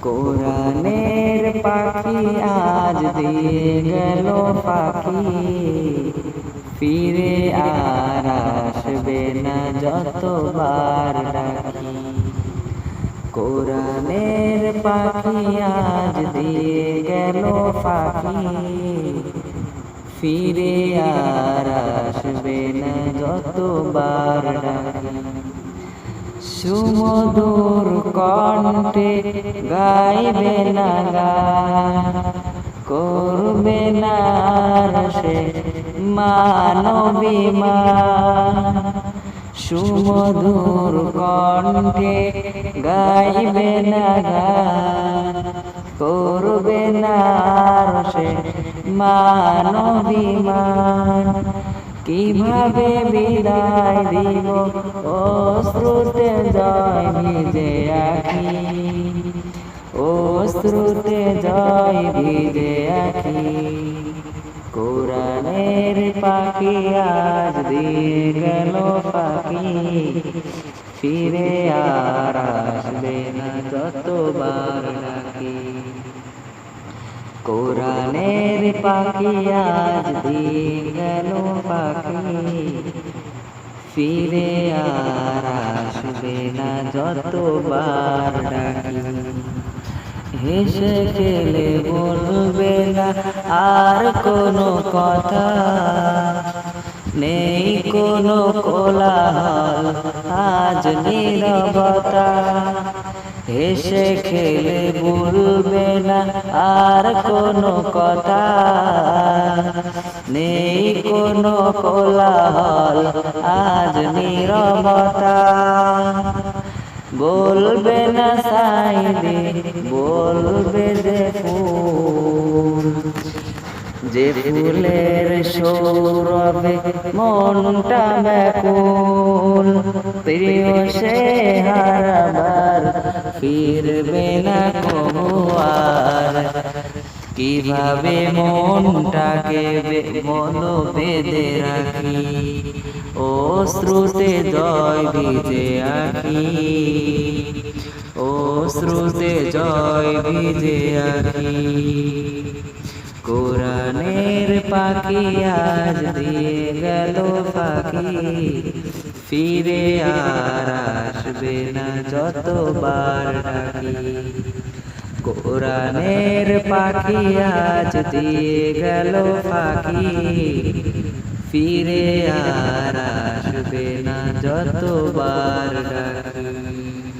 কোরআনের পাখি আজ দিয়ে গেল পাখি। ফিরে আর আসবে না যতবার ডাকি। কোরআনের পাখি আজ দিয়ে গেল পাখি। ফিরে আর আসবে না যতবার সুমধুর কণ্ঠে গাইবে না গান করবে না সে মানবিমা সুমধুর কণ্ঠে গাইবে না গান করবে না সে মানবিমান কীভাবে বিদায় দিব? ও শ্রুতে জয় আখি ও শ্রুতে জয় ভিজে আখি কোরআনের পাখি আজ দিয়ে গেল পাখি ফিরে আর আসবে না যতবার কোরআনের পাখি আজ দিয়ে গেল পাখি। ফিরে আর আসবে না যতবার ডাকি। হেসে খেলে বলবে না আর কোনো কথা। নেই কোনো কোলাহল, আজ নীরবতা। হেসে খেলে বলবে না আর কোনো কথা। নেই কোনো কোলাহল, আজ নীরবতা। বলবে না সাইদে বলবে যে ফুল। যে ফুলের সৌরভে মনটা ব্যাকুল। প্রিয় সে হারাবার ফিরবে না কবুয়ার কীভাবে মনটাকে মন বেঁধে রাখি? ও শ্রুতে জয় ভিজে আখি ও শ্রুতে জয় ভিজে আখি কোরআনের পাখি আজ দিয়ে গেল পাখি। ফিরে আর আসবে না যতবার ডাকি কোরআনের পাখি আজ দিয়ে গেল পাখি ফিরে আর আসবে না যতবার ডাকি